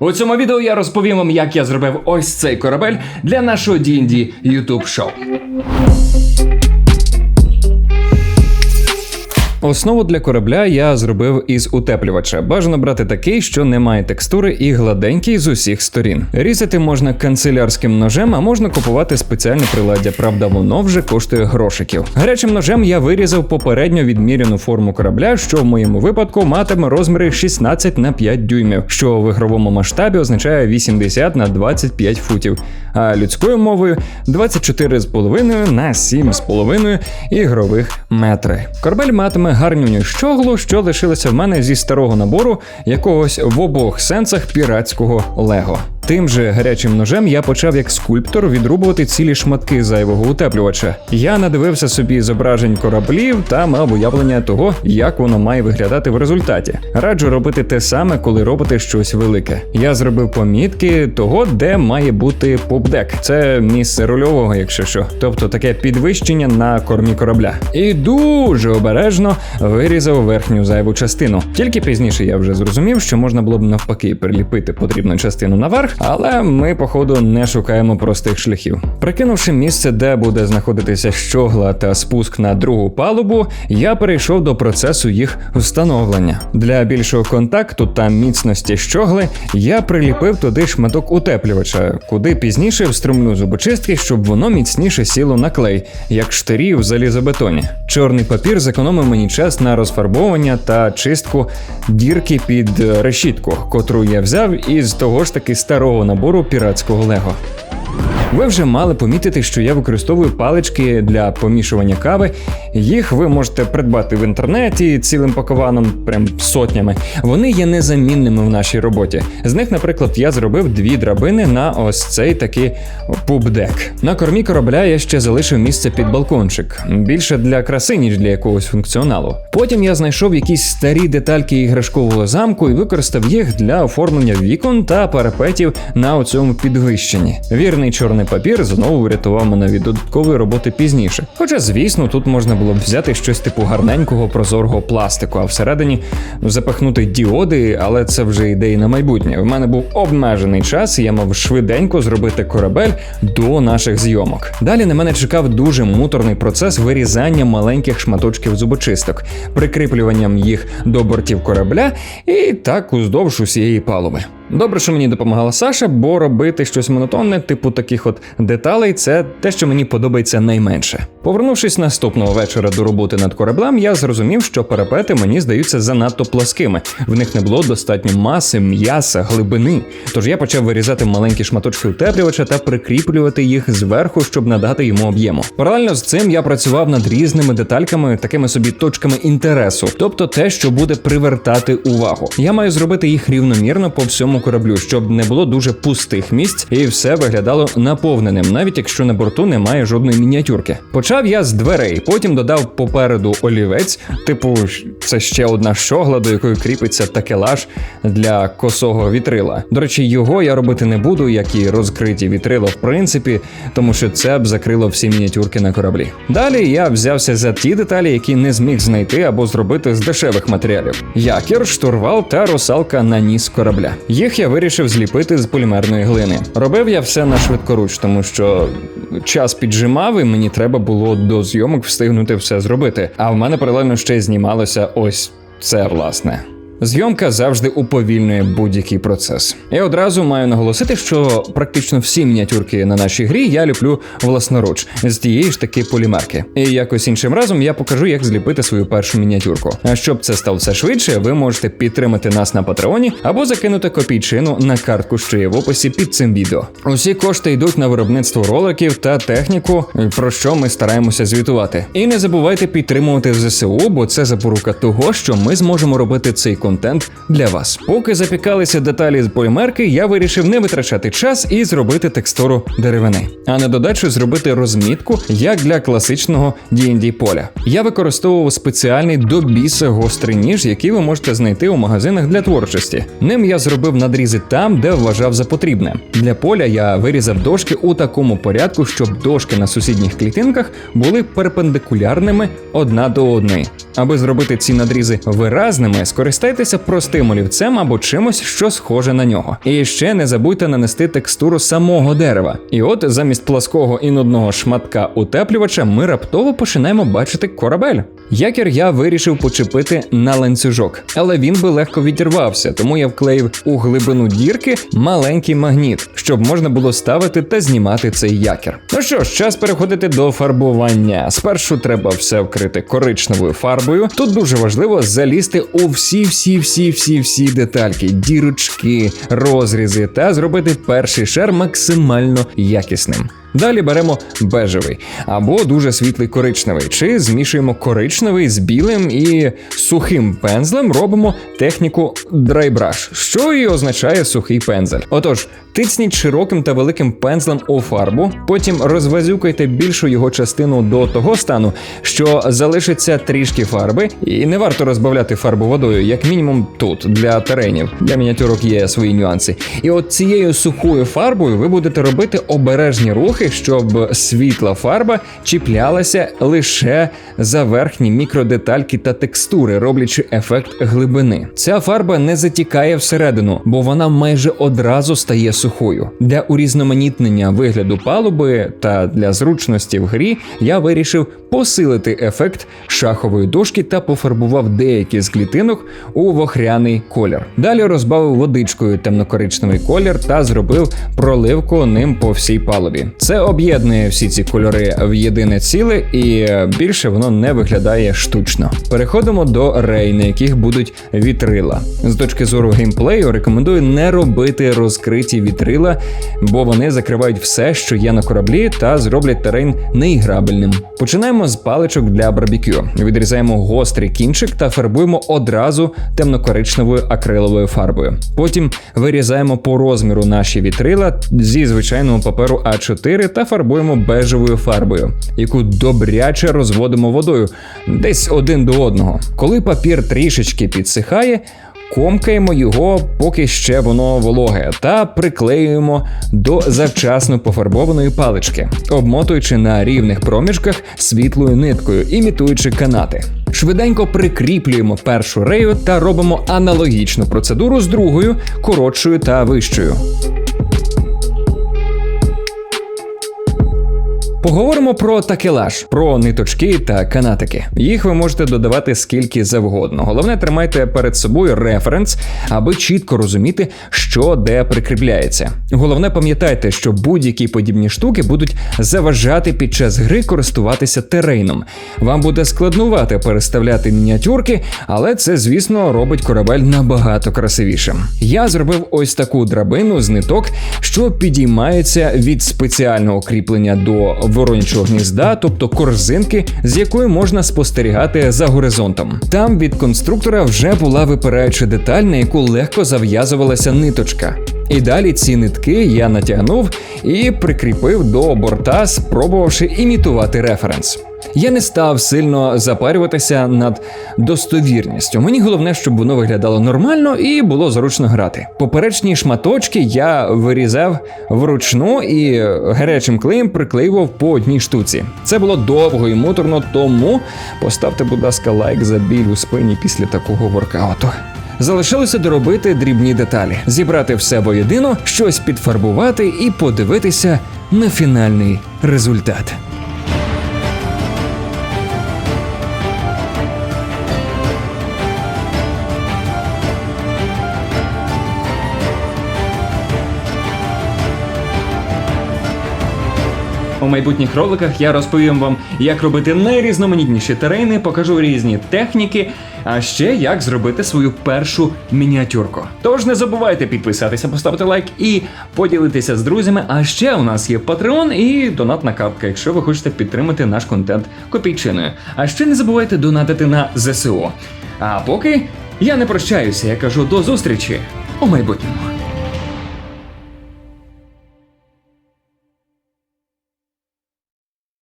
У цьому відео я розповім вам, як я зробив ось цей корабель для нашого D&D YouTube шоу. Основу для корабля я зробив із утеплювача. Бажано брати такий, що не має текстури і гладенький з усіх сторін. Різати можна канцелярським ножем, а можна купувати спеціальне приладдя. Правда, воно вже коштує грошиків. Гарячим ножем я вирізав попередньо відміряну форму корабля, що в моєму випадку матиме розміри 16 на 5 дюймів, що в ігровому масштабі означає 80 на 25 футів, а людською мовою 24,5 на 7,5 ігрових метри. Корабель матиме гарнюню щоглу, що лишилося в мене зі старого набору якогось в обох сенсах піратського лего. Тим же гарячим ножем я почав як скульптор відрубувати цілі шматки зайвого утеплювача. Я надивився собі зображень кораблів та мав уявлення того, як воно має виглядати в результаті. Раджу робити те саме, коли робите щось велике. Я зробив помітки того, де має бути попдек. Це місце рульового, якщо що, тобто таке підвищення на кормі корабля. І дуже обережно вирізав верхню зайву частину. Тільки пізніше я вже зрозумів, що можна було б навпаки приліпити потрібну частину наверх, але ми, походу, не шукаємо простих шляхів. Прикинувши місце, де буде знаходитися щогла та спуск на другу палубу, я перейшов до процесу їх встановлення. Для більшого контакту та міцності щогли я приліпив туди шматок утеплювача, куди пізніше встромлю зубочистки, щоб воно міцніше сіло на клей, як штирі в залізобетоні. Чорний папір зекономив мені час на розфарбовування та чистку дірки під решітку, котру я взяв із того ж таки старого набору піратського лего. Ви вже мали помітити, що я використовую палички для помішування кави. Їх ви можете придбати в інтернеті цілим пакованом, прям сотнями. Вони є незамінними в нашій роботі. З них, наприклад, я зробив дві драбини на ось цей такий пубдек. На кормі корабля я ще залишив місце під балкончик, більше для краси, ніж для якогось функціоналу. Потім я знайшов якісь старі детальки іграшкового замку і використав їх для оформлення вікон та парапетів на оцьому підвищенні. Вірний чорний папір знову врятував мене від додаткової роботи пізніше. Хоча, звісно, тут можна було б взяти щось типу гарненького прозорого пластику, а всередині запихнути діоди, але це вже ідеї на майбутнє. В мене був обмежений час, і я мав швиденько зробити корабель до наших зйомок. Далі на мене чекав дуже муторний процес вирізання маленьких шматочків зубочисток, прикріплюванням їх до бортів корабля і так уздовж усієї палуби. Добре, що мені допомагала Саша, бо робити щось монотонне, типу таких от деталей, це те, що мені подобається найменше. Повернувшись наступного вечора до роботи над кораблем, я зрозумів, що парапети мені здаються занадто пласкими. В них не було достатньо маси, м'яса, глибини. Тож я почав вирізати маленькі шматочки утеплювача та прикріплювати їх зверху, щоб надати йому об'єму. Паралельно з цим я працював над різними детальками, такими собі точками інтересу, тобто те, що буде привертати увагу. Я маю зробити їх рівномірно по всьому кораблю, щоб не було дуже пустих місць і все виглядало наповненим, навіть якщо на борту немає жодної мініатюрки. Почав я з дверей, потім додав попереду олівець, типу, це ще одна щогла, до якої кріпиться такелаж для косого вітрила. До речі, його я робити не буду, як і розкриті вітрила, в принципі, тому що це б закрило всі мініатюрки на кораблі. Далі я взявся за ті деталі, які не зміг знайти або зробити з дешевих матеріалів: якір, штурвал та русалка на ніс корабля. Їх я вирішив зліпити з полімерної глини. Робив я все на швидкоруч, тому що час піджимав, і мені треба було до зйомок встигнути все зробити. А в мене паралельно ще знімалося ось це власне. Зйомка завжди уповільнює будь-який процес. Я одразу маю наголосити, що практично всі мініатюрки на нашій грі я ліплю власноруч з тієї ж таки полімерки. І якось іншим разом я покажу, як зліпити свою першу мініатюрку. А щоб це сталося швидше, ви можете підтримати нас на патреоні або закинути копійчину на картку, що є в описі під цим відео. Усі кошти йдуть на виробництво роликів та техніку, про що ми стараємося звітувати. І не забувайте підтримувати ЗСУ, бо це запорука того, що ми зможемо робити цей контент для вас. Поки запікалися деталі з полімерки, я вирішив не витрачати час і зробити текстуру деревини, а на додачу зробити розмітку як для класичного D&D поля. Я використовував спеціальний до біса гострий ніж, який ви можете знайти у магазинах для творчості. Ним я зробив надрізи там, де вважав за потрібне. Для поля я вирізав дошки у такому порядку, щоб дошки на сусідніх клітинках були перпендикулярними одна до одної. Аби зробити ці надрізи виразними, скористайтеся скористайтеся простим олівцем або чимось, що схоже на нього. І ще не забудьте нанести текстуру самого дерева. І от замість плаского і нудного шматка утеплювача ми раптово починаємо бачити корабель. Якір я вирішив почепити на ланцюжок, але він би легко відірвався, тому я вклеїв у глибину дірки маленький магніт, щоб можна було ставити та знімати цей якір. Ну що ж, час переходити до фарбування. Спершу треба все вкрити коричневою фарбою. Тут дуже важливо залізти у всі, всі, всі, всі, всі детальки, дірочки, розрізи та зробити перший шар максимально якісним. Далі беремо бежевий або дуже світлий коричневий, чи змішуємо коричневий з білим і сухим пензлем робимо техніку драйбраш, що і означає сухий пензель. Отож, тицніть широким та великим пензлем у фарбу, потім розвазюкайте більшу його частину до того стану, що залишиться трішки фарби, і не варто розбавляти фарбу водою, як мінімум тут, для теренів. Для мініатюрок є свої нюанси. І от цією сухою фарбою ви будете робити обережні рухи, щоб світла фарба чіплялася лише за верхні мікродетальки та текстури, роблячи ефект глибини. Ця фарба не затікає всередину, бо вона майже одразу стає сухою. Для урізноманітнення вигляду палуби та для зручності в грі я вирішив посилити ефект шахової дошки та пофарбував деякі з клітинок у вохряний колір. Далі розбавив водичкою темнокоричневий колір та зробив проливку ним по всій палубі. Це об'єднує всі ці кольори в єдине ціле, і більше воно не виглядає штучно. Переходимо до рей, на яких будуть вітрила. З точки зору геймплею рекомендую не робити розкриті вітрила, бо вони закривають все, що є на кораблі, та зроблять терен неіграбельним. Починаємо з паличок для барбекю. Відрізаємо гострий кінчик та фарбуємо одразу темнокоричневою акриловою фарбою. Потім вирізаємо по розміру наші вітрила зі звичайного паперу А4 та фарбуємо бежевою фарбою, яку добряче розводимо водою десь один до одного. Коли папір трішечки підсихає. Комкаємо його, поки ще воно вологе, та приклеюємо до завчасно пофарбованої палички, обмотуючи на рівних проміжках світлою ниткою, імітуючи канати. Швиденько прикріплюємо першу рею та робимо аналогічну процедуру з другою, коротшою та вищою. Поговоримо про такелаж, про ниточки та канатики. Їх ви можете додавати скільки завгодно. Головне, тримайте перед собою референс, аби чітко розуміти, що де прикріпляється. Головне, пам'ятайте, що будь-які подібні штуки будуть заважати під час гри користуватися терейном. Вам буде складнувати переставляти мініатюрки, але це, звісно, робить корабель набагато красивішим. Я зробив ось таку драбину з ниток, що підіймається від спеціального кріплення до воронячого гнізда, тобто корзинки, з якої можна спостерігати за горизонтом. Там від конструктора вже була випираюча деталь, на яку легко зав'язувалася ниточка. І далі ці нитки я натягнув і прикріпив до борта, спробувавши імітувати референс. Я не став сильно запарюватися над достовірністю. Мені головне, щоб воно виглядало нормально і було зручно грати. Поперечні шматочки я вирізав вручну і гарячим клеєм приклеював по одній штуці. Це було довго і муторно, тому поставте, будь ласка, лайк за біль у спині після такого воркауту. Залишилося доробити дрібні деталі, зібрати все воєдино, щось підфарбувати і подивитися на фінальний результат. У майбутніх роликах я розповім вам, як робити найрізноманітніші терени, покажу різні техніки, а ще як зробити свою першу мініатюрку. Тож не забувайте підписатися, поставити лайк і поділитися з друзями. А ще у нас є Patreon і донатна капка, якщо ви хочете підтримати наш контент копійчиною. А ще не забувайте донатити на ЗСУ. А поки я не прощаюся, я кажу до зустрічі у майбутньому.